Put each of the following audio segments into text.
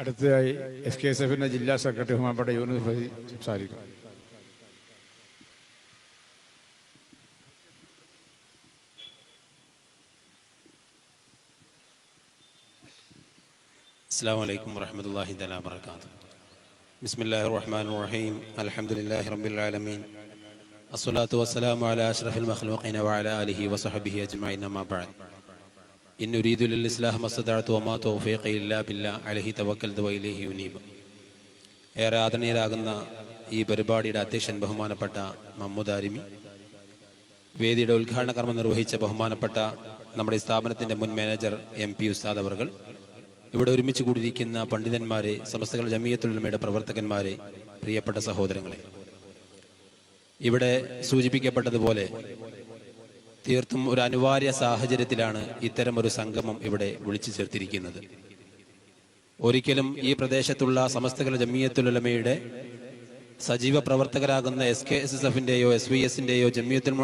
അടുത്തതായി S K S എഫിന്റെ ജില്ലാ സെക്രട്ടറി ബഹുമാനപ്പെട്ട യൂനുസ് ഫൈസി സംസാരിക്കും السلام عليكم ورحمة الله تعالى وبركاته بسم الله الرحمن الرحيم الحمد لله رب العالمين الصلاة والسلام على أشرف المخلوقين وعلى آله وصحبه أجمعين أما بعد إن أريد للإصلاح ما استطعت وما توفيقي إلا بالله عليه توكلت وإليه أنيب ഏറെ ആദരണീയരാകുന്ന ഈ പരിപാടിയുടെ അധ്യക്ഷൻ ബഹുമാനപ്പെട്ട മമ്മൂദ് ആരിമി വേദിയുടെ ഉദ്ഘാടന കർമ്മം നിർവഹിച്ച ബഹുമാനപ്പെട്ട നമ്മുടെ ഈ സ്ഥാപനത്തിന്റെ മുൻ മാനേജർ എം പി ഉസ്താദ് അവർകൾ ഇവിടെ ഒരുമിച്ച് കൂടിയിരിക്കുന്ന പണ്ഡിതന്മാരെ സമസ്തകൾ ജമീയത്തുലമയുടെ പ്രവർത്തകന്മാരെ പ്രിയപ്പെട്ട സഹോദരങ്ങളെ ഇവിടെ സൂചിപ്പിക്കപ്പെട്ടതുപോലെ തീർത്തും ഒരു അനിവാര്യ സാഹചര്യത്തിലാണ് ഇത്തരം ഒരു സംഗമം ഇവിടെ വിളിച്ചു ചേർത്തിരിക്കുന്നത്. ഒരിക്കലും ഈ പ്രദേശത്തുള്ള സമസ്തകൾ ജമിയത്തുലമയുടെ സജീവ പ്രവർത്തകരാകുന്ന എസ് കെ എസ് എസ് എഫിന്റെയോ എസ് വി എസിന്റെയോ ജമിയത്തുൽ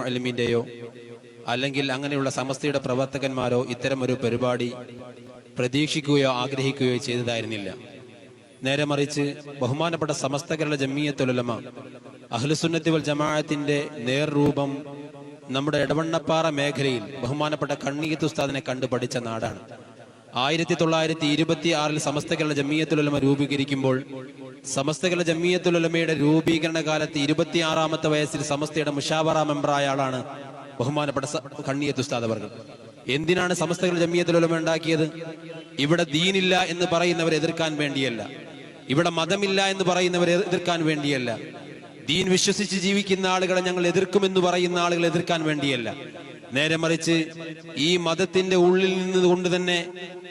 അല്ലെങ്കിൽ അങ്ങനെയുള്ള സമസ്തയുടെ പ്രവർത്തകന്മാരോ ഇത്തരം ഒരു പരിപാടി പ്രതീക്ഷിക്കുകയോ ആഗ്രഹിക്കുകയോ ചെയ്തതായിരുന്നില്ല. നേരെ മറിച്ച് ബഹുമാനപ്പെട്ട സമസ്തകരുടെ ജമ്മിയത്തുലമ അഹ്ലുസുന്നത്തി വൽ ജമാഅത്തിന്റെ നേർരൂപം നമ്മുടെ ഇടവണ്ണപ്പാറ മേഖലയിൽ ബഹുമാനപ്പെട്ട കണ്ണീത്ത് ഉസ്താദിനെ കണ്ടു പഠിച്ച നാടാണ്. ആയിരത്തി തൊള്ളായിരത്തി ഇരുപത്തി ആറിൽ സമസ്തകളുടെ ജമീയത്തുലമ രൂപീകരിക്കുമ്പോൾ സമസ്തകളുടെ ജമീയത്തുലമയുടെ രൂപീകരണ കാലത്ത് ഇരുപത്തിയാറാമത്തെ വയസ്സിൽ സമസ്തയുടെ മുഷാവറ മെമ്പറായ ആളാണ് ബഹുമാനപ്പെട്ട കണ്ണിയത്ത് ഉസ്താദ് അവർ എന്തിനാണ് സമസ്തകളുടെ ജമീയത്തുലമ ഉണ്ടാക്കിയത്? ഇവിടെ ദീനില്ല എന്ന് പറയുന്നവരെ എതിർക്കാൻ വേണ്ടിയല്ല. ഇവിടെ മതമില്ല എന്ന് പറയുന്നവരെ എതിർക്കാൻ വേണ്ടിയല്ല. ദീൻ വിശ്വസിച്ച് ജീവിക്കുന്ന ആളുകളെ ഞങ്ങൾ എതിർക്കുമെന്ന് പറയുന്ന ആളുകളെ എതിർക്കാൻ വേണ്ടിയല്ല. നേരെ മറിച്ച് ഈ മതത്തിന്റെ ഉള്ളിൽ നിന്നുകൊണ്ട് തന്നെ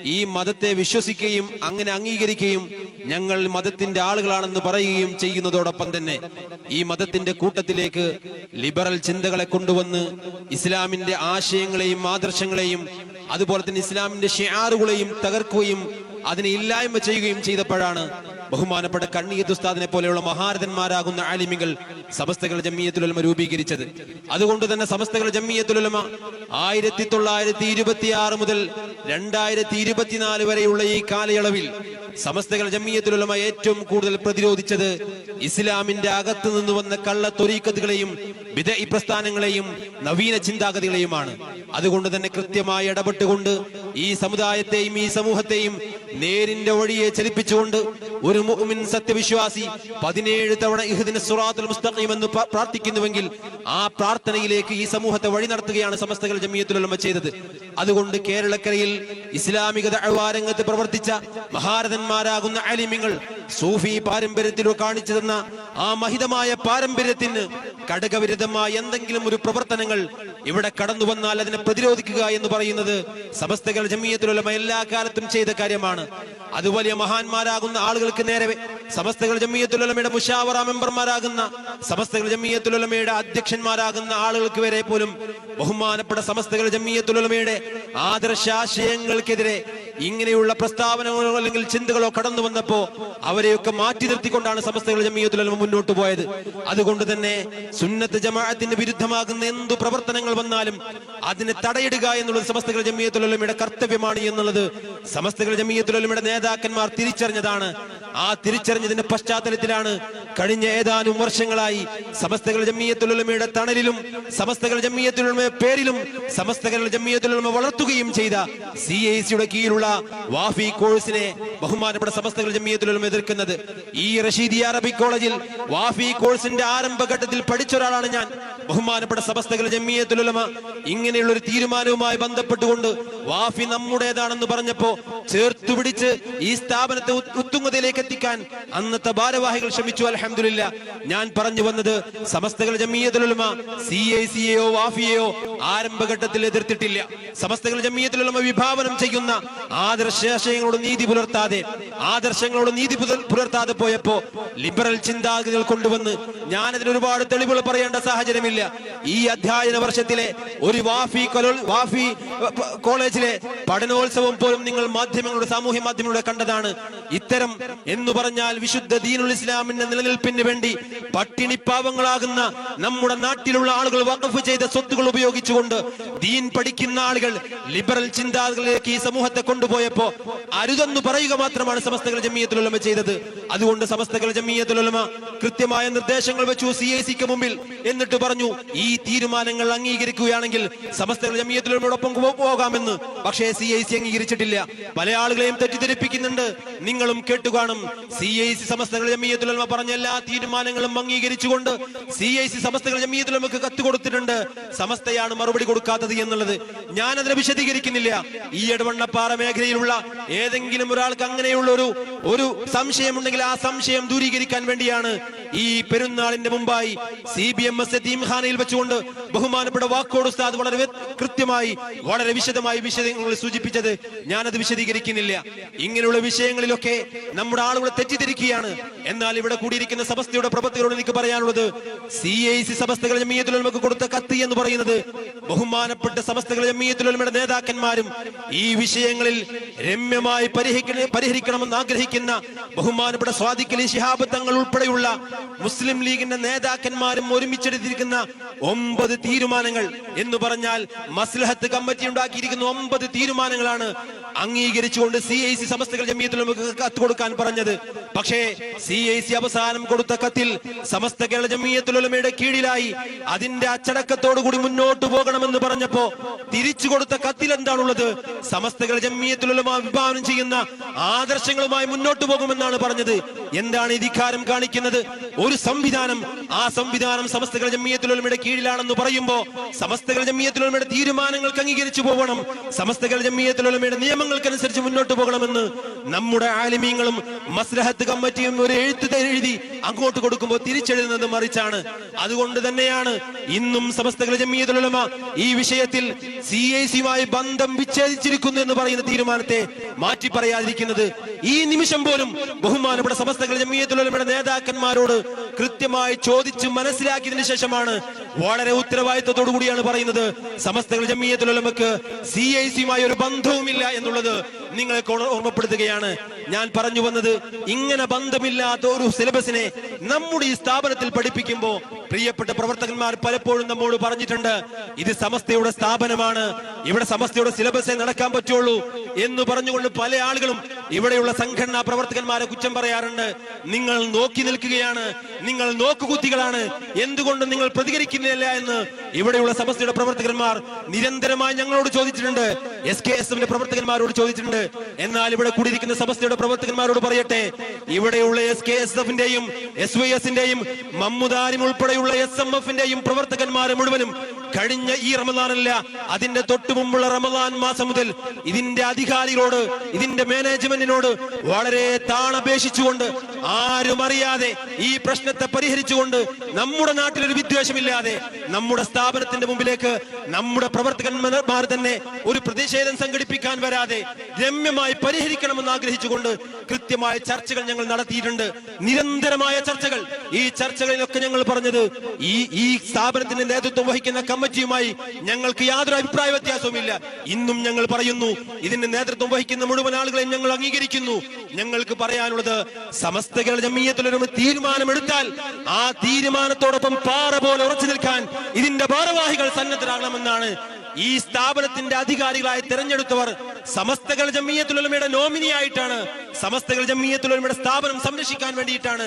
ഈ മതത്തെ വിശ്വസിക്കുകയും അങ്ങനെ അംഗീകരിക്കുകയും ഞങ്ങൾ മതത്തിന്റെ ആളുകളാണെന്ന് പറയുകയും ചെയ്യുന്നതോടൊപ്പം തന്നെ ഈ മതത്തിന്റെ കൂട്ടത്തിലേക്ക് ലിബറൽ ചിന്തകളെ കൊണ്ടുവന്ന് ഇസ്ലാമിന്റെ ആശയങ്ങളെയും ആദർശങ്ങളെയും അതുപോലെ തന്നെ ഇസ്ലാമിന്റെ ഷിയാറുകളെയും തകർക്കുകയും അതിനെ ഇല്ലായ്മ ചെയ്യുകയും ചെയ്തപ്പോഴാണ് ബഹുമാനപ്പെട്ട കണ്ണീയത്ത് ഉസ്താദിനെ പോലെയുള്ള മഹാരഥന്മാരാകുന്ന ആലിമികൾ സമസ്തകൾ ജമ്മിയത്തുലമ രൂപീകരിച്ചത്. അതുകൊണ്ട് തന്നെ സമസ്തകൾ ജമ്മിയത്തുലമ ആയിരത്തി തൊള്ളായിരത്തി ഇരുപത്തി ആറ് മുതൽ രണ്ടായിരത്തി ഇരുപത്തിനാല് വരെയുള്ള ഈ കാലയളവിൽ സമസ്തകൾ ജമ്മിയത്തുലമ ഏറ്റവും കൂടുതൽ പ്രതിരോധിച്ചത് ഇസ്ലാമിന്റെ അകത്ത് നിന്ന് വന്ന കള്ള തൊരീക്കത്തുകളെയും വിദയി പ്രസ്ഥാനങ്ങളെയും നവീന ചിന്താഗതികളെയുമാണ്. അതുകൊണ്ട് തന്നെ കൃത്യമായി ഇടപെട്ടുകൊണ്ട് ഈ സമുദായത്തെയും ഈ സമൂഹത്തെയും നേരിന്റെ വഴിയെ ചലിപ്പിച്ചുകൊണ്ട് ഒരു മുഅ്മിൻ സത്യവിശ്വാസി പതിനേഴ് തവണ ഇഹ്ദിന സുറാത്തുൽ മുസ്തഖീം എന്ന് പ്രാർത്ഥിക്കുന്നുവെങ്കിൽ ആ പ്രാർത്ഥനയിലേക്ക് ഈ സമൂഹത്തെ വഴി നടത്തുകയാണ് സമസ്തകൾ ജമിയത്തുലമ ചെയ്തത്. അതുകൊണ്ട് കേരളക്കരയിൽ ഇസ്ലാമിക ദഅവാ രംഗത്ത് പ്രവർത്തിച്ച മഹാരഥന്മാരാകുന്ന അലിമിങ്ങൾ സൂഫി പാരമ്പര്യത്തിൽ കാണിച്ചു തന്ന ആ മഹിതമായ പാരമ്പര്യത്തിന് ഘടകവിരുദ്ധമായ എന്തെങ്കിലും ഒരു പ്രവർത്തനങ്ങൾ ഇവിടെ കടന്നു വന്നാൽ അതിനെ പ്രതിരോധിക്കുക എന്ന് പറയുന്നത് സമസ്തകൾ ജമീയത്തിലുള്ള എല്ലാ കാലത്തും ചെയ്ത കാര്യമാണ്. അതുപോലെ മഹാന്മാരാകുന്ന ആളുകൾക്ക് നേരെ സമസ്തകൾ ജമീയത്തുലമയുടെ മുഷാവറ മെമ്പർമാരാകുന്ന സമസ്തകൾ ജമീയത്തുലമയുടെ അധ്യക്ഷന്മാരാകുന്ന ആളുകൾക്ക് വരെ പോലും ബഹുമാനപ്പെട്ട സമസ്തകൾ ജമിയത്തുലമയുടെ ആദർശാശയങ്ങൾക്കെതിരെ ഇങ്ങനെയുള്ള പ്രസ്താവനകളോ അല്ലെങ്കിൽ ചിന്തകളോ കടന്നു വന്നപ്പോ അവരെയൊക്കെ മാറ്റി നിർത്തിക്കൊണ്ടാണ് സമസ്തകൾ ജമീയത്തുൽ മുന്നോട്ട് പോയത്. അതുകൊണ്ട് തന്നെ സുന്നത്ത് ജമാഅത്തിന് വിരുദ്ധമാകുന്ന എന്തു പ്രവർത്തനങ്ങൾ വന്നാലും അതിനെ തടയിടുക എന്നുള്ളത് സമസ്തകൾ ജമിയത്തുലമയുടെ കർത്തവ്യമാണ് എന്നുള്ളത് സമസ്തകൾ ജമിയത്തുലമയുടെ നേതാക്കന്മാർ തിരിച്ചറിഞ്ഞതാണ്. ആ തിരിച്ചറിഞ്ഞതിന്റെ പശ്ചാത്തലത്തിലാണ് കഴിഞ്ഞ ഏതാനും വർഷങ്ങളായി സമസ്തകൾ ജമ്മിയത്തുലമയുടെ തണലിലും സമസ്തകൾ ജമ്മിയത്തുലമ പേരിലും സമസ്തകൾ ജമ്മിയത്തുലമ വളർത്തുകയും ചെയ്ത സി ഐ സിയുടെ കീഴിലുള്ള വാഫി കോഴ്സിനെ ബഹുമാനപ്പെട്ട സമസ്തകൾ ജമ്മിയത്തുലമ എതിർക്കുന്നത്. ഈ റഷീദി അറബി കോളേജിൽ വാഫി കോഴ്സിന്റെ ആരംഭഘട്ടത്തിൽ പഠിച്ച ഒരാളാണ് ഞാൻ. ബഹുമാനപ്പെട്ട സമസ്തകൾ ജമിയത്തുലമ ഇങ്ങനെയുള്ള ഒരു തീരുമാനവുമായി ബന്ധപ്പെട്ടുകൊണ്ട് വാഫി നമ്മുടേതാണെന്ന് പറഞ്ഞപ്പോ ചേർത്തു പിടിച്ച് ഈ സ്ഥാപനത്തെ ഉത്തുങ്ങതയിലേക്ക് എത്തിക്കാൻ അന്നത്തെ ഭാരവാഹികൾ ശ്രമിച്ചു. അലഹമില്ല ഞാൻ പറഞ്ഞു വന്നത് സമസ്തകൾ ജമിയത്തുലമ സി ഐ സിയെയോ വാഫിയെയോ ആരംഭഘട്ടത്തിൽ എതിർത്തിട്ടില്ല. സമസ്തകൾ ജമിയത്തുലമ വിഭാവനം ചെയ്യുന്ന ആദർശാശയങ്ങളോട് നീതി പുലർത്താതെ ആദർശങ്ങളോട് നീതി പുലർത്താതെ പോയപ്പോ ലിബറൽ ചിന്താഗതികൾ കൊണ്ടുവന്ന് ഞാനതിന് ഒരുപാട് തെളിവുകൾ പറയേണ്ട സാഹചര്യമില്ല. ഈ അധ്യയന വർഷത്തിലെ ഒരു വാഫി വാഫി കോളേജിലെ പഠനോത്സവം പോലും നിങ്ങൾ മാധ്യമങ്ങളുടെ സാമൂഹ്യ മാധ്യമങ്ങളുടെ കണ്ടതാണ്. ഇത്തരം എന്ന് പറഞ്ഞാൽ വിശുദ്ധ ദീനുൽ ഇസ്ലാമിന്റെ നിലനിൽപ്പിന് വേണ്ടി പട്ടിണി പാവങ്ങളാകുന്ന നമ്മുടെ നാട്ടിലുള്ള ആളുകൾ വഖഫ് ചെയ്ത സ്വത്തുകൾ ഉപയോഗിച്ചുകൊണ്ട് ദീൻ പഠിക്കുന്ന ആളുകൾ ലിബറൽ ചിന്താഗതികളിലേക്ക് ഈ സമൂഹത്തെ കൊണ്ടുപോയപ്പോ അരുതെന്ന് പറയുക മാത്രമാണ് സമസ്തകൾ ജമിയത്തുലമ ചെയ്തത്. അതുകൊണ്ട് സമസ്തകൾ ജമിയത്തുലമ കൃത്യമായ നിർദ്ദേശങ്ങൾ വെച്ചു സി ഐ സിക്ക് മുമ്പിൽ എന്നിട്ട് പറഞ്ഞു ഈ തീരുമാനങ്ങൾ അംഗീകരിക്കുകയാണെങ്കിൽ സമസ്ത ജമിയത്തിലോടൊപ്പം പോകാമെന്ന് പക്ഷേ സി ഐ സി അംഗീകരിച്ചിട്ടില്ല. പല ആളുകളെയും തെറ്റിദ്ധരിപ്പിക്കുന്നുണ്ട്. നിങ്ങളും കേട്ടുകാണും. സി ഐ സി സമസ്തകൾ ജമിയത്തുലമ പറഞ്ഞ എല്ലാ തീരുമാനങ്ങളും അംഗീകരിച്ചുകൊണ്ട് സി ഐ സി സമസ്തകൾ ജമിയത്തുലമക്ക് കത്ത് കൊടുത്തിട്ടുണ്ട്. സമസ്തയാണ് മറുപടി കൊടുക്കാത്തത് എന്നുള്ളത് ഞാൻ അതിനെ വിശദീകരിക്കുന്നില്ല. ഈ എടവണ്ണപ്പാറ മേഖലയിലുള്ള ഏതെങ്കിലും ഒരാൾക്ക് അങ്ങനെയുള്ള ഒരു ഒരു സംശയമുണ്ടെങ്കിൽ ആ സംശയം ദൂരീകരിക്കാൻ വേണ്ടിയാണ് ഈ പെരുന്നാളിന്റെ മുമ്പായി സി ബി എം എസ് തീംഖാനയിൽ വെച്ചുകൊണ്ട് ബഹുമാനപ്പെട്ട വാക്കോട് ഉസ്താദ് വളരെ കൃത്യമായി വളരെ വിശദമായി വിശദങ്ങൾ സൂചിപ്പിച്ചത് ഞാനത് വിശദീകരിക്കുന്നില്ല. ഇങ്ങനെയുള്ള വിഷയങ്ങളിലൊക്കെ നമ്മുടെ ആളുകളെ തെറ്റിദ്ധരിക്കുകയാണ്. എന്നാൽ ഇവിടെ കൂടിയിരിക്കുന്ന സമസ്തയുടെ പ്രവർത്തകരോട് എനിക്ക് പറയാനുള്ളത് സി ഐ സി സമസ്തകൾ ജമീയത്തുലമക്ക് കൊടുത്ത കത്ത് എന്ന് പറയുന്നത് ബഹുമാനപ്പെട്ട സമസ്തകൾ ജമീയത്തുലമയുടെ നേതാക്കന്മാരും ഈ വിഷയങ്ങളിൽ രമ്യമായി പരിഹരിക്കണ പരിഹരിക്കണമെന്ന് ആഗ്രഹിക്കുന്ന ബഹുമാനപ്പെട്ട സ്വാദിക്കലി ശിഹാബ് തങ്ങൾ ഉൾപ്പെടെയുള്ള മുസ്ലിം ലീഗിന്റെ നേതാക്കന്മാരും ഒരുമിച്ചെടുത്തിരിക്കുന്ന ഒമ്പത് തീരുമാനങ്ങൾ എന്ന് പറഞ്ഞാൽ മസ്ലഹത്ത് കമ്മിറ്റി ഉണ്ടാക്കിയിരിക്കുന്ന ഒമ്പത് തീരുമാനങ്ങളാണ് അംഗീകരിച്ചുകൊണ്ട് സി ഐ സി സമസ്തകൾ ജമീയത്തുലമക്ക് കത്ത് കൊടുക്കാൻ പറഞ്ഞത്. പക്ഷേ സി ഐ സി അവസാനം കൊടുത്ത കത്തിൽ സമസ്ത കേരള ജമീയത്തുലമയുടെ കീഴിലായി അതിന്റെ അച്ചടക്കത്തോടു കൂടി മുന്നോട്ട് പോകണമെന്ന് പറഞ്ഞപ്പോ തിരിച്ചു കൊടുത്ത കത്തിൽ എന്താണുള്ളത്? സമസ്തകൾ ജമീയത്തുലമ വിഭാവനം ചെയ്യുന്ന ആദർശങ്ങളുമായി മുന്നോട്ട് പോകുമെന്നാണ് പറഞ്ഞത്. എന്താണ് ഇധികാരം കാണിക്കുന്നത്? ഒരു സംവിധാനം ആ സംവിധാനം സമസ്തകൾ ജമീയത്തുലമയുടെ കീഴിലാണെന്ന് പറയുമ്പോ സമസ്തകൾ ജമീയത്തുലമയുടെ തീരുമാനങ്ങൾക്ക് അംഗീകരിച്ചു പോകണം സമസ്ത സമസ്തകൾ ജമീയത്തുലമയുടെ നിയമങ്ങൾക്കനുസരിച്ച് മുന്നോട്ട് പോകണമെന്ന് നമ്മുടെ ആലിമീങ്ങളും മസ്ലഹത്ത് കമ്മിറ്റിയും ഒരു എഴുത്ത് എഴുതി അങ്ങോട്ട് കൊടുക്കുമ്പോൾ തിരിച്ചെഴുതുന്നത് മറിച്ചാണ്. അതുകൊണ്ട് തന്നെയാണ് ഇന്നും സമസ്ത ജമീയത്തുലമ ഈ വിഷയത്തിൽ സി ഐ സിയുമായി ബന്ധം വിച്ഛേദിച്ചിരിക്കുന്നു എന്ന് പറയുന്ന തീരുമാനത്തെ മാറ്റി പറയാതിരിക്കുന്നത് ഈ നിമിഷം പോലും ബഹുമാനപ്പെട്ട സമസ്ത ജമീയത്തുലമയുടെ നേതാക്കന്മാരോട് കൃത്യമായി ചോദിച്ച് മനസ്സിലാക്കിയതിനു ശേഷമാണ് വളരെ ഉത്തരവാദിത്വത്തോടു കൂടിയാണ് പറയുന്നത്. സമസ്തകൾ ജമീയത്തുലമക്ക് സി ഐ സിയുമായി ഒരു ബന്ധവുമില്ല എന്നുള്ളത് നിങ്ങളെ ഓർ- ഓർമ്മപ്പെടുത്തുകയാണ്. ഞാൻ പറഞ്ഞു വന്നത് ഇങ്ങനെ ബന്ധമില്ലാത്ത ഒരു സിലബസിനെ നമ്മുടെ ഈ സ്ഥാപനത്തിൽ പഠിപ്പിക്കുമ്പോ പ്രിയപ്പെട്ട പ്രവർത്തകന്മാർ പലപ്പോഴും നമ്മോട് പറഞ്ഞിട്ടുണ്ട് ഇത് സമസ്തയുടെ സ്ഥാപനമാണ് ഇവിടെ സമസ്തയുടെ സിലബസേ നടക്കാൻ പറ്റുള്ളൂ എന്ന് പറഞ്ഞുകൊണ്ട് പല ആളുകളും ഇവിടെയുള്ള സംഘടനാ പ്രവർത്തകന്മാരെ കുറ്റം പറയാറുണ്ട്. നിങ്ങൾ നോക്കി നിൽക്കുകയാണ് നിങ്ങൾ നോക്കുകുത്തികളാണ്. എന്തുകൊണ്ട് നിങ്ങൾ പ്രതികരിക്കുന്നില്ല എന്ന് ഇവിടെയുള്ള സമസ്തയുടെ പ്രവർത്തകന്മാർ നിരന്തരമായി ഞങ്ങളോട് ചോദിച്ചിട്ടുണ്ട്. എസ് കെ എസ് എമ്മിന്റെ പ്രവർത്തകന്മാരോട് ചോദിച്ചിട്ടുണ്ട്. എന്നാൽ ഇവിടെ കൂടിയിരിക്കുന്ന സമസ്തയുടെ പ്രവർത്തകന്മാരോട് പറയട്ടെ. ഇവിടെയുള്ള എസ് കെ എസ് എഫിന്റെയും എസ് വൈ എസിന്റെയും മമ്മുദാരിം ഉൾപ്പെടെയുള്ള എസ് എം എഫിന്റെയും പ്രവർത്തകന്മാരെ മുഴുവനും കഴിഞ്ഞ ഈ റമദാനല്ല അതിന്റെ തൊട്ടു മുമ്പുള്ള റമദാൻ മാസം മുതൽ ഇതിന്റെ അധികാരികളോട് ഇതിന്റെ മാനേജ്മെന്റിനോട് വളരെ താണപേക്ഷിച്ചുകൊണ്ട് ആരും അറിയാതെ ഈ പ്രശ്നത്തെ പരിഹരിച്ചുകൊണ്ട് നമ്മുടെ നാട്ടിലൊരു വിദ്വേഷമില്ലാതെ നമ്മുടെ സ്ഥാപനത്തിന്റെ മുമ്പിലേക്ക് നമ്മുടെ പ്രവർത്തകന്മാർ തന്നെ ഒരു പ്രതിഷേധം സംഘടിപ്പിക്കാൻ വരാതെ രമ്യമായി പരിഹരിക്കണമെന്ന് ആഗ്രഹിച്ചുകൊണ്ട് കൃത്യമായ ചർച്ചകൾ ഞങ്ങൾ നടത്തിയിട്ടുണ്ട്. നിരന്തരമായ ചർച്ചകൾ. ഈ ചർച്ചകളിലൊക്കെ ഞങ്ങൾ പറഞ്ഞത് ഈ ഈ സ്ഥാപനത്തിന്റെ നേതൃത്വം വഹിക്കുന്ന കമ്മിറ്റിയുമായി ഞങ്ങൾക്ക് യാതൊരു അഭിപ്രായ വ്യത്യാസവുമില്ല. ഇന്നും ഞങ്ങൾ പറയുന്നു ഇതിന്റെ നേതൃത്വം വഹിക്കുന്ന മുഴുവൻ ആളുകളെയും ഞങ്ങൾ അംഗീകരിക്കുന്നു. ഞങ്ങൾക്ക് പറയാനുള്ളത് സമസ്ത കേരള ജമീയത്തിലൊരു തീരുമാനമെടുത്താൽ ആ തീരുമാനത്തോടൊപ്പം പാറ പോലെ ഉറച്ചു നിൽക്കാൻ ഇതിന്റെ ഭാരവാഹികൾ സന്നദ്ധരാകണമെന്നാണ് ഈ സ്ഥാപനത്തിന്റെ അധികാരികളായി തെരഞ്ഞെടുത്തവർ സമസ്തകൾ ജമീയത്തുലമയുടെ നോമിനിയായിട്ടാണ് സമസ്തകൾ ജമീയത്തുലമയുടെ സ്ഥാപനം സംരക്ഷിക്കാൻ വേണ്ടിയിട്ടാണ്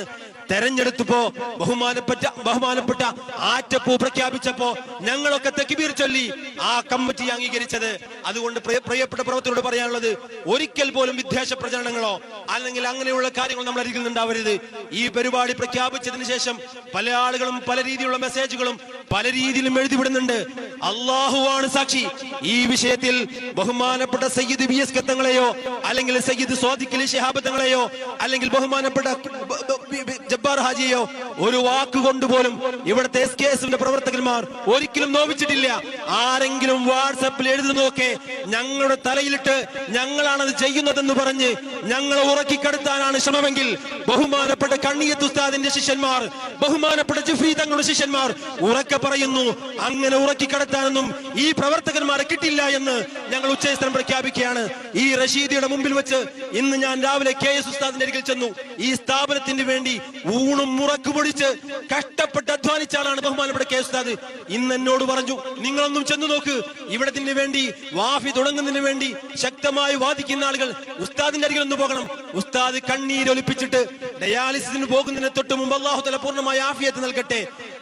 തെരഞ്ഞെടുത്തപ്പോ ബഹുമാനപ്പെട്ട ബഹുമാനപ്പെട്ട ആറ്റപ്പൂ പ്രഖ്യാപിച്ചപ്പോ ഞങ്ങളൊക്കെ തെക്കിബീർ ചൊല്ലി ആ കമ്മിറ്റി അംഗീകരിച്ചത്. അതുകൊണ്ട് പ്രിയ- പ്രിയപ്പെട്ട പ്രവർത്തകരോട് പറയാനുള്ളത് ഒരിക്കൽ പോലും വിദ്വേഷ പ്രചരണങ്ങളോ അല്ലെങ്കിൽ അങ്ങനെയുള്ള കാര്യങ്ങൾ നമ്മൾ അരികിൽ നിന്നുണ്ടാവരുത് ഈ പരിപാടി പ്രഖ്യാപിച്ചതിന് ശേഷം പല ആളുകളും പല രീതിയിലുള്ള മെസ്സേജുകളും പല രീതിയിലും എഴുതിവിടുന്നുണ്ട്. അള്ളാഹുവാണ് സാക്ഷി. ഈ വിഷയത്തിൽ ബഹുമാനപ്പെട്ട സയ്യിദ് ബി എസ് കത്തങ്ങളെയോ അല്ലെങ്കിൽ സയ്യിദ് സ്വാദിഖലി ശഹാബത്തങ്ങളെയോ അല്ലെങ്കിൽ ബഹുമാനപ്പെട്ട ജബ്ബാർ ഹാജിയോ ഒരു വാക്ക് കൊണ്ടുപോലും ഇവിടുത്തെ എസ് കെ എസിന്റെ പ്രവർത്തകന്മാർ ഒരിക്കലും നോവിച്ചിട്ടില്ല. ആരെങ്കിലും വാട്സപ്പിൽ എഴുതുന്നതൊക്കെ ഞങ്ങളുടെ തലയിലിട്ട് ഞങ്ങളാണത് ചെയ്യുന്നതെന്ന് പറഞ്ഞ് ഞങ്ങളെ ഉറക്കിക്കെടുത്താനാണ് ശ്രമമെങ്കിൽ ബഹുമാനപ്പെട്ട കണ്ണിയത്ത് ഉസ്താദിന്റെ ശിഷ്യന്മാർ ബഹുമാനപ്പെട്ട ജിഫ്രി തങ്ങളുടെ ശിഷ്യന്മാർ ഉറക്കെ പറയുന്നു അങ്ങനെ ഉറക്കിക്കടത്താനൊന്നും ഈ പ്രവർത്തകന്മാരെ കിട്ടില്ല എന്ന് ഞങ്ങൾ ഉച്ചസ്ഥലം പ്രഖ്യാപിക്കുകയാണ്. ഈ റഷീദിയുടെ മുമ്പിൽ വെച്ച് ഇന്ന് ഞാൻ രാവിലെ കെ എസ് ഉസ്താദിന്റെ അരികിൽ ചെന്നു. ഈ സ്ഥാപനത്തിന് വേണ്ടി ഊണും മുറക്ക് പൊടിച്ച് കഷ്ടപ്പെട്ട് അധ്വാനിച്ച ആളാണ് ബഹുമാനപ്പെട്ട കെ ഉസ്താദ്. ഇന്ന് എന്നോട് പറഞ്ഞു നിങ്ങളൊന്നും ചെന്നു നോക്ക്. ഇവിടത്തിന് വേണ്ടി വാഫി തുടങ്ങുന്നതിന് വേണ്ടി ശക്തമായി വാദിക്കുന്ന ആളുകൾ ഉസ്താദിന്റെ അരികിൽ ഒന്ന് പോകണം. ഉസ്താദ് കണ്ണീരൊലിപ്പിച്ചിട്ട് ഡയാലിസിന് പോകുന്നതിന് തൊട്ട് മുമ്പ് അള്ളാഹു തല പൂർണമായി ആഫിയത്ത് നൽകട്ടെ.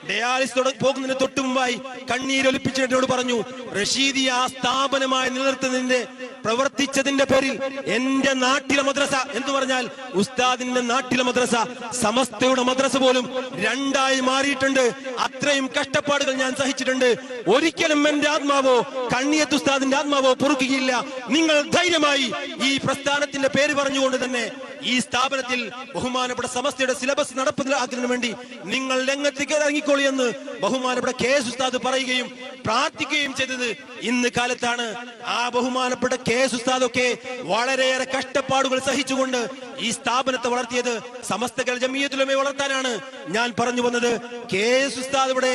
ഡയാലിസ് പോകുന്നതിന് തൊട്ട് മുമ്പായി കണ്ണീരൊലിപ്പിച്ചിട്ട് എന്നോട് പറഞ്ഞു റഷീദി ആ സ്ഥാപനമായി നിലനിർത്തുന്നതിന്റെ പ്രവർത്തിച്ചതിന്റെ പേരിൽ എന്റെ നാട്ടിലെ മദ്രസ എന്ന് പറഞ്ഞാൽ ഉസ്താദിന്റെ നാട്ടിലെ മദ്രസ സമസ്തയുടെ മദ്രസ പോലും രണ്ടായി മാറിയിട്ടുണ്ട്. അത്രയും കഷ്ടപ്പാടുകൾ ഞാൻ സഹിച്ചിട്ടുണ്ട്. ഒരിക്കലും എന്റെ ആത്മാവോ കണ്ണിയത്ത് ഉസ്താദിന്റെ ആത്മാവോ പൊറുക്കുകയില്ല. നിങ്ങൾ ധൈര്യമായി ഈ പ്രസ്ഥാനത്തിന്റെ പേര് പറഞ്ഞുകൊണ്ട് തന്നെ ഈ സ്ഥാപനത്തിൽ ബഹുമാനപ്പെട്ട സമസ്തയുടെ സിലബസ് നടപ്പിലാക്കുന്നതിന് വേണ്ടി നിങ്ങൾ രംഗത്തേക്ക് ഇറങ്ങിക്കോളി എന്ന് ബഹുമാനപ്പെട്ട കെ എസ് ഉസ്താദ് പറയുകയും പ്രാർത്ഥിക്കുകയും ചെയ്തത് ഇന്ന് കാലത്താണ്. ആ ബഹുമാനപ്പെട്ട കെ എസ് ഉസ്താദൊക്കെ വളരെയേറെ കഷ്ടപ്പാടുകൾ സഹിച്ചുകൊണ്ട് ഈ സ്ഥാപനത്തെ വളർത്തിയത് സമസ്ത ജമീയത്തുലമെ വളർത്താനാണ് ഞാൻ പറഞ്ഞു വന്നത്. കെ എസ് ഉസ്താദ് ഇവിടെ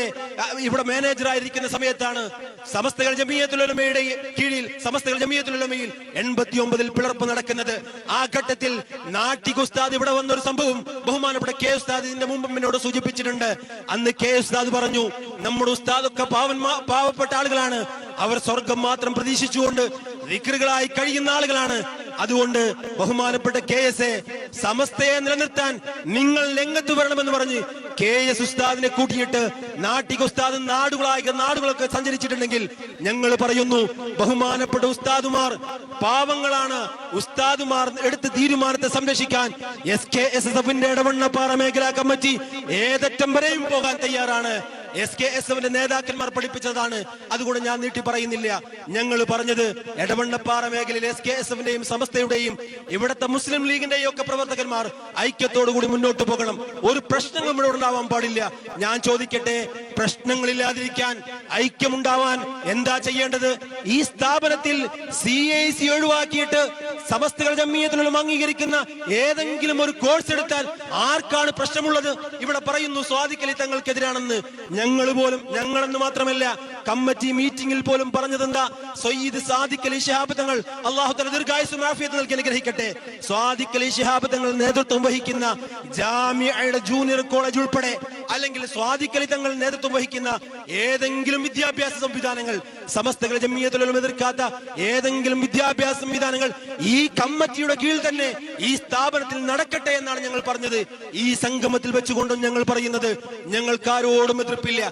ഇവിടെ മാനേജറായിരിക്കുന്ന സമയത്താണ് സമസ്തകൾ ജമീയത്തുലമയുടെ കീഴിൽ സമസ്തകൾ ജമീയത്തുലമയിൽ എൺപത്തി ഒമ്പതിൽ പിളർപ്പ് നടക്കുന്നത്. ആ ഘട്ടത്തിൽ നാട്ടിക് ഉസ്താദ് ഇവിടെ വന്ന ഒരു സംഭവം ബഹുമാനപ്പെട്ട കെ ഉസ്താദിന്റെ മുമ്പ് എന്നോട് സൂചിപ്പിച്ചിട്ടുണ്ട്. അന്ന് കെ ഉസ്താദ് പറഞ്ഞു നമ്മുടെ ഉസ്താദൊക്കെ പാവന്മാ പാവപ്പെട്ട ആളുകളാണ്. അവർ സ്വർഗം മാത്രം പ്രതീക്ഷിച്ചുകൊണ്ട് വിക്രുകളായി കഴിയുന്ന ആളുകളാണ്. അതുകൊണ്ട് ബഹുമാനപ്പെട്ട കെ എസ് എ സമസ്തയെ നിലനിർത്താൻ നിങ്ങൾ രംഗത്ത് വരണമെന്ന് പറഞ്ഞ് കെ എസ് ഉസ്താദിനെ കൂട്ടിയിട്ട് നാട്ടിക ഉസ്താദ് നാടുകളായ നാടുകളൊക്കെ സഞ്ചരിച്ചിട്ടുണ്ടെങ്കിൽ ഞങ്ങൾ പറയുന്നു ബഹുമാനപ്പെട്ട ഉസ്താദുമാർ പാവങ്ങളാണ്. ഉസ്താദുമാർ എടുത്ത തീരുമാനത്തെ സംരക്ഷിക്കാൻ എസ് കെ എസ് എസ് എഫിന്റെ ഇടവണ്ണപ്പാറ മേഖലാ കമ്മിറ്റി ഏതറ്റം വരെയും പോകാൻ തയ്യാറാണ്. എസ് കെ എസ് എഫിന്റെ നേതാക്കന്മാർ പഠിപ്പിച്ചതാണ്. അതുകൊണ്ട് ഞാൻ നീട്ടി പറയുന്നില്ല. ഞങ്ങൾ പറഞ്ഞത് എടവണ്ണപ്പാറ മേഖലയിൽ എസ് കെ എസ് എഫിന്റെയും സമസ്തയുടെയും ഇവിടുത്തെ മുസ്ലിം ലീഗിന്റെയും ഒക്കെ പ്രവർത്തകന്മാർ ഐക്യത്തോടു കൂടി മുന്നോട്ട് പോകണം. ഒരു പ്രശ്നങ്ങളും ഇവിടെ ഉണ്ടാവാൻ പാടില്ല. ഞാൻ ചോദിക്കട്ടെ പ്രശ്നങ്ങളില്ലാതിരിക്കാൻ ഐക്യമുണ്ടാവാൻ എന്താ ചെയ്യേണ്ടത്? ഈ സ്ഥാപനത്തിൽ സി ഐ സി ഒഴിവാക്കിയിട്ട് സമസ്തകൾ ജമ്മീയത്തിലും അംഗീകരിക്കുന്ന ഏതെങ്കിലും ഒരു കോഴ്സ് എടുത്താൽ ആർക്കാണ് പ്രശ്നമുള്ളത്? ഇവിടെ പറയുന്നു സ്വാധിക്കലി തങ്ങൾക്കെതിരാണെന്ന്. ഞങ്ങൾ പോലും ഞങ്ങളെന്ന് മാത്രമല്ല കമ്മിറ്റി മീറ്റിംഗിൽ പോലും പറഞ്ഞതെന്താ? സയ്യിദ് സാദിഖ് അലി തങ്ങൾ അള്ളാഹു തല ദീർഘായുസും ആഫിയത്ത് നൽകി അനുഗ്രഹിക്കട്ടെ. സ്വാദിഖ് അലി തങ്ങൾ നേതൃത്വം വഹിക്കുന്ന ജാമ്യയുടെ ജൂനിയർ കോളേജ് ഉൾപ്പെടെ അല്ലെങ്കിൽ സ്വാദിഖ് അലി തങ്ങൾ നേതൃത്വം വഹിക്കുന്ന ഏതെങ്കിലും വിദ്യാഭ്യാസ സംവിധാനങ്ങൾ സമസ്തകൾ ജമ്മിയത്തിലും എതിർക്കാത്ത ഏതെങ്കിലും വിദ്യാഭ്യാസ സംവിധാനങ്ങൾ ഈ കമ്മിറ്റിയുടെ കീഴിൽ തന്നെ ഈ സ്ഥാപനത്തിൽ നടക്കട്ടെ എന്നാണ് ഞങ്ങൾ പറഞ്ഞത്. ഈ സംഗമത്തിൽ വെച്ചുകൊണ്ടും ഞങ്ങൾ പറയുന്നത് ഞങ്ങൾക്ക് ആരോടും എതിർപ്പില്ല.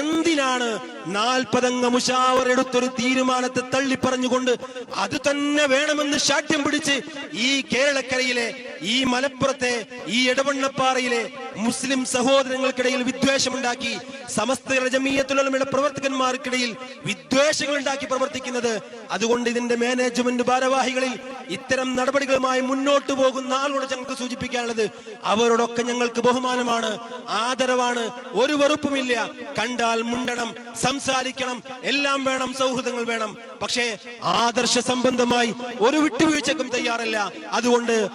എന്തിനാണ് നാൽപ്പതംഗ മുഷാവർ എടുത്തൊരു തീരുമാനത്തെ തള്ളി പറഞ്ഞുകൊണ്ട് അത് തന്നെ വേണമെന്ന് ശാഠ്യം പിടിച്ച് ഈ കേരളക്കരയിലെ ഈ മലപ്പുറത്തെ ഈ ഇടവണ്ണപ്പാറയിലെ മുസ്ലിം സഹോദരങ്ങൾക്കിടയിൽ വിദ്വേഷമുണ്ടാക്കി സമസ്ത രജമീയത്തിലുള്ള പ്രവർത്തകന്മാർക്കിടയിൽ വിദ്വേഷങ്ങൾ ഉണ്ടാക്കി പ്രവർത്തിക്കുന്നത്. അതുകൊണ്ട് ഇതിന്റെ മാനേജ്മെന്റ് ഭാരവാഹികളിൽ ഇത്തരം നടപടികളുമായി മുന്നോട്ട് പോകുന്ന ആളോട് ഞങ്ങൾക്ക് സൂചിപ്പിക്കാനുള്ളത് അവരോടൊക്കെ ഞങ്ങൾക്ക് ബഹുമാനമാണ് ആദരവാണ് ഒരു വെറുപ്പുമില്ല. കണ്ടാൽ മുണ്ടണം സംസാരിക്കണം എല്ലാം വേണം സൗഹൃദങ്ങൾ വേണം. പക്ഷേ ആദർശ സംബന്ധമായി ഒരു വിട്ടുവീഴ്ചക്കും തയ്യാറല്ല. അതുകൊണ്ട്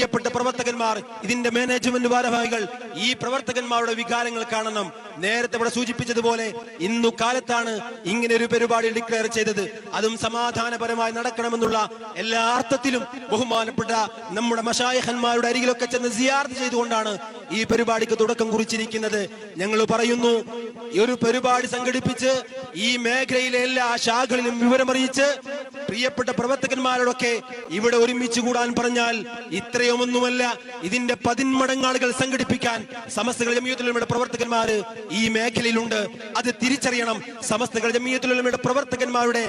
പ്രിയപ്പെട്ട പ്രവർത്തകന്മാർ ഇതിന്റെ മാനേജ്മെന്റ് ഭാരവാഹികൾ ഈ പ്രവർത്തകന്മാരുടെ വികാരങ്ങൾ കാണണം. നേരത്തെ ഇവിടെ സൂചിപ്പിച്ചതുപോലെ ഇന്നു കാലത്താണ് ഇങ്ങനെ ഒരു പരിപാടി ഡിക്ലെയർ ചെയ്തത്. അതും സമാധാനപരമായി നടക്കണമെന്നുള്ള എല്ലാ അർത്ഥത്തിലും ബഹുമാനപ്പെട്ട നമ്മുടെ മഷായഹന്മാരുടെ അരികിലൊക്കെ ചെന്ന് സിയാർത്ത് ചെയ്തുകൊണ്ടാണ് ഈ പരിപാടിക്ക് തുടക്കം കുറിച്ചിരിക്കുന്നത് ഞങ്ങൾ പറയുന്നു. ഈ ഒരു പരിപാടി സംഘടിപ്പിച്ച് ഈ മേഖലയിലെ എല്ലാ ശാഖകളിലും വിവരമറിയിച്ച് പ്രിയപ്പെട്ട പ്രവർത്തകന്മാരോടൊക്കെ ഇവിടെ ഒരുമിച്ച് കൂടാൻ പറഞ്ഞാൽ ഇത്രയുമൊന്നുമല്ല. ഇതിന്റെ പതിന്മടങ്ങ് ആളുകൾ സംഘടിപ്പിക്കാൻ സമസ്തകൾ ജമീയത്തുലമയുടെ പ്രവർത്തകന്മാര് ഈ മേഖലയിലുണ്ട്. അത് തിരിച്ചറിയണം. സമസ്തകൾ ജമീയത്തുലമയുടെ പ്രവർത്തകന്മാരുടെ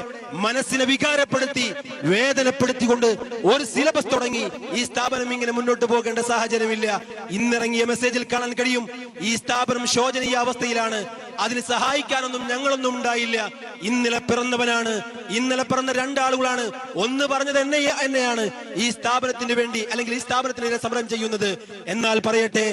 മനസ്സിനെ വികാരപ്പെടുത്തി വേദനപ്പെടുത്തിക്കൊണ്ട് ഒരു സിലബസ് തുടങ്ങി. ഈ സ്ഥാപനം ഇങ്ങനെ മുന്നോട്ട് പോകേണ്ട സാഹചര്യമില്ല. ഇന്നിറങ്ങിയ മെസ്സേജിൽ കാണാൻ കഴിയും. ഈ സ്ഥാപനം ശോചനീയ അവസ്ഥയിലാണ്. അതിന് സഹായിക്കാനൊന്നും ഞങ്ങളൊന്നും ഉണ്ടായില്ല. ഇന്നലെ പിറന്നവനാണ്. ഇന്നലെ പിറന്ന രണ്ടാളുകളാണ്. ഒന്ന് പറഞ്ഞത് എന്നെ എന്നെയാണ്. ഈ സ്ഥാപനത്തിന് വേണ്ടി അല്ലെങ്കിൽ ഈ സ്ഥാപനത്തിനെതിരെ സമരം ചെയ്യുന്നത്. എന്നാൽ പറയട്ടെ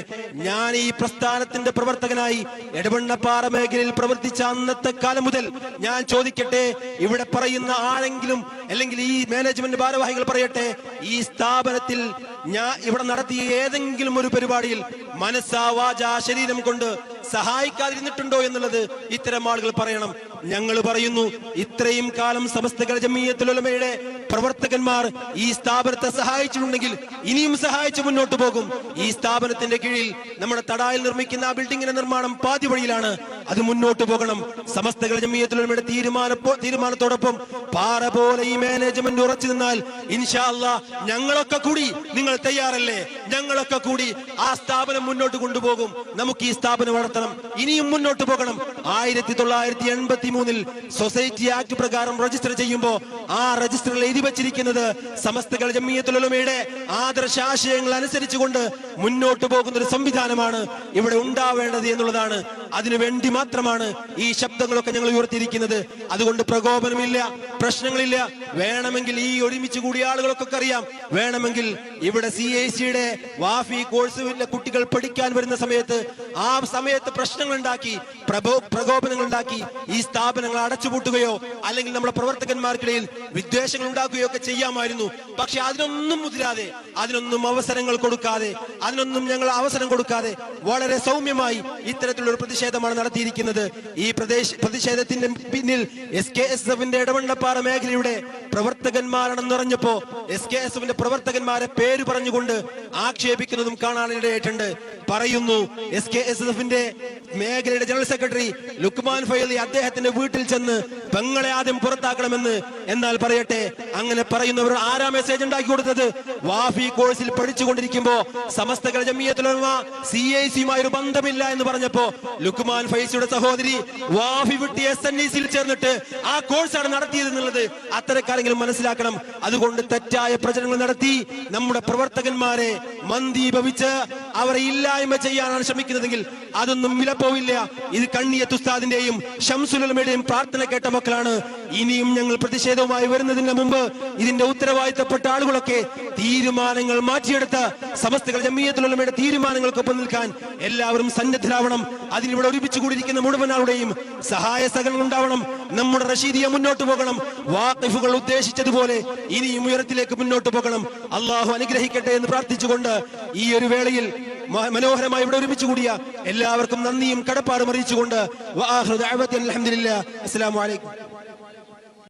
ഞാൻ ഈ പ്രസ്ഥാനത്തിന്റെ പ്രവർത്തകനായി എടവണ്ണപ്പാറ മേഖലയിൽ പ്രവർത്തിച്ച അന്നത്തെ കാലം മുതൽ ഞാൻ ചോദിക്കട്ടെ ഇവിടെ പറയുന്ന ആരെങ്കിലും അല്ലെങ്കിൽ ഈ മാനേജ്മെന്റ് ഭാരവാഹികൾ പറയട്ടെ ഈ സ്ഥാപനത്തിൽ ഞാൻ ഇവിടെ നടത്തിയ ഏതെങ്കിലും ഒരു പരിപാടിയിൽ മനസ്സാവാച ശരീരം കൊണ്ട് സഹായിക്കാതിരുന്നിട്ടുണ്ടോ എന്നുള്ളത് ഇത്തരം ആളുകൾ പറയണം. ഞങ്ങൾ പറയുന്നു ഇത്രയും കാലം സമസ്ത ജമീയത്തുലമയുടെ പ്രവർത്തകന്മാർ ഈ സ്ഥാപനത്തെ സഹായിച്ചിട്ടുണ്ടെങ്കിൽ ഇനിയും സഹായിച്ച് മുന്നോട്ട് പോകും. ഈ സ്ഥാപനത്തിന്റെ കീഴിൽ നമ്മുടെ തടായിൽ നിർമ്മിക്കുന്ന ആ ബിൽഡിങ്ങിന്റെ നിർമ്മാണം പാതി വഴിയിലാണ്. അത് മുന്നോട്ട് പോകണം. സമസ്ത ജമീയത്തുലമയുടെ തീരുമാന തീരുമാനത്തോടൊപ്പം പാറ പോലെ ഈ മാനേജ്മെന്റ് ഉറച്ചു നിന്നാൽ ഇൻഷാല്ല ഞങ്ങളൊക്കെ കൂടി നിങ്ങൾ തയ്യാറല്ലേ? ഞങ്ങളൊക്കെ കൂടി ആ സ്ഥാപനം മുന്നോട്ട് കൊണ്ടുപോകും. നമുക്ക് ഈ സ്ഥാപനം വളർത്തണം. ഇനിയും മുന്നോട്ട് പോകണം. ആയിരത്തി തൊള്ളായിരത്തി എൺപത്തി മൂന്നിൽ സൊസൈറ്റി ആക്ട് പ്രകാരം രജിസ്റ്റർ ചെയ്യുമ്പോൾ ആ രജിസ്റ്ററിൽ എഴുതി വച്ചിരിക്കുന്നത് സമസ്തകൾ ജമ്മിയത്തുലമയുടെ ആദർശാശയങ്ങൾ അനുസരിച്ചുകൊണ്ട് മുന്നോട്ട് പോകുന്ന ഒരു സംവിധാനമാണ് ഇവിടെ ഉണ്ടാവേണ്ടത് എന്നുള്ളതാണ് അതിനു വേണ്ടി മാത്രമാണ് ഈ ശബ്ദങ്ങളൊക്കെ ഞങ്ങൾ ഉയർത്തിയിരിക്കുന്നത്. അതുകൊണ്ട് പ്രകോപനമില്ല പ്രശ്നങ്ങളില്ല. വേണമെങ്കിൽ ഈ ഒരുമിച്ച് കൂടിയ ആളുകൾക്കൊക്കെ അറിയാം. വേണമെങ്കിൽ ഇവിടെ സി ഐ സിയുടെ വാഫി കോഴ്സിലെ കുട്ടികൾ പഠിക്കാൻ വരുന്ന സമയത്ത് ആ സമയത്ത് പ്രശ്നങ്ങൾ ഉണ്ടാക്കി പ്രബോ പ്രകോപനങ്ങൾ ഉണ്ടാക്കി ഈ സ്ഥാപനങ്ങൾ അടച്ചുപൂട്ടുകയോ അല്ലെങ്കിൽ നമ്മുടെ പ്രവർത്തകന്മാർക്കിടയിൽ വിദ്വേഷങ്ങൾ ഉണ്ടാക്കുകയോ ഒക്കെ ചെയ്യാമായിരുന്നു. പക്ഷെ അതിനൊന്നും മുതിരാതെ അതിനൊന്നും അവസരങ്ങൾ കൊടുക്കാതെ അതിനൊന്നും ഞങ്ങൾ അവസരം കൊടുക്കാതെ വളരെ സൗമ്യമായി ഇത്തരത്തിലുള്ള ഒരു പ്രതിഷേധമാണ് നടത്തിയിരിക്കുന്നത്. ഈ പ്രദേശ പ്രതിഷേധത്തിന്റെ പിന്നിൽ എസ് കെ എസ് എഫിന്റെ ഇടവണ്ണപ്പാറ മേഖലയുടെ പ്രവർത്തകന്മാരാണെന്ന് പറഞ്ഞപ്പോ എസ് കെ എസ് എഫിന്റെ പ്രവർത്തകന്മാരെ പേര് പറഞ്ഞുകൊണ്ട് ആക്ഷേപിക്കുന്നതും കാണാനിടയായിട്ടുണ്ട്. പറയുന്നു എസ് കെ എസ് എഫിന്റെ മേഖലയുടെ ജനറൽ സെക്രട്ടറി ലുക്മാൻ ഫൈലി അദ്ദേഹത്തിന്റെ വീട്ടിൽ ചെന്ന് പെങ്ങളെ ആദ്യം പുറത്താക്കണമെന്ന് എന്നാൽ പറയട്ടെ. അങ്ങനെ പറയുന്നവർ ആരാ മെസ്സേജ് ഉണ്ടാക്കി കൊടുത്തത്? വാഫി കോഴ്സിൽ പഠിച്ചുകൊണ്ടിരിക്കുമ്പോ സമസ്ത ജമിയത്തുലമ സി ഐ സിയുമായി ഒരു ബന്ധമില്ല എന്ന് പറഞ്ഞപ്പോ ലുക്മാൻ ഫൈസിയുടെ സഹോദരി വാഫി വിട്ടി എസ് എൻ സിയിൽ ചേർന്നിട്ട് ആ കോഴ്സാണ് നടത്തിയത് എന്നുള്ളത് അത്തരക്കാരെങ്കിലും മനസ്സിലാക്കണം. അതുകൊണ്ട് തെറ്റായ പ്രചരണങ്ങൾ നടത്തി നമ്മുടെ പ്രവർത്തകന്മാരെ മന്ദീഭവിച്ച് അവരെ ഇല്ലായ്മ ചെയ്യാനാണ് ശ്രമിക്കുന്നതെങ്കിൽ അതൊന്നും വിലപ്പോവില്ല. ഇത് കണ്ണിയത്ത് ഉസ്താദിന്റെയും ഷംസുലമയുടെയും പ്രാർത്ഥന കേട്ട മക്കളാണ്. ഇനിയും ഞങ്ങൾ പ്രതിഷേധവുമായി വരുന്നതിന് മുമ്പ് ഇതിന്റെ ഉത്തരവാദിത്തപ്പെട്ട ആളുകളൊക്കെ തീരുമാനങ്ങൾ മാറ്റിയെടുത്ത് സമസ്തകൾ ജമീയത്തുലമയുടെ തീരുമാനങ്ങൾക്കൊപ്പം നിൽക്കാൻ എല്ലാവരും സന്നദ്ധരാവണം. അതിനിവിടെ ഒരുമിച്ച് കൂടിയിരിക്കുന്ന മുഴുവൻ ആളുടെയും സഹായ സഹകരണം ഉണ്ടാവണം. നമ്മുടെ റഷീദിയ മുന്നോട്ട് പോകണം. വാക്കിഫുകൾ ഉദ്ദേശിച്ചതുപോലെ ഇനിയും ഉയരത്തിലേക്ക് മുന്നോട്ട് പോകണം. അള്ളാഹു അനുഗ്രഹിക്കട്ടെ എന്ന് പ്രാർത്ഥിച്ചുകൊണ്ട് ഈ ഒരു വേളയിൽ മനോഹരമായി ഇവിടെ ഒരുമിച്ച് കൂടിയ എല്ലാവർക്കും നന്ദിയും കടപ്പാടും അറിയിച്ചുകൊണ്ട് അസ്സലാമു അലൈക്കും.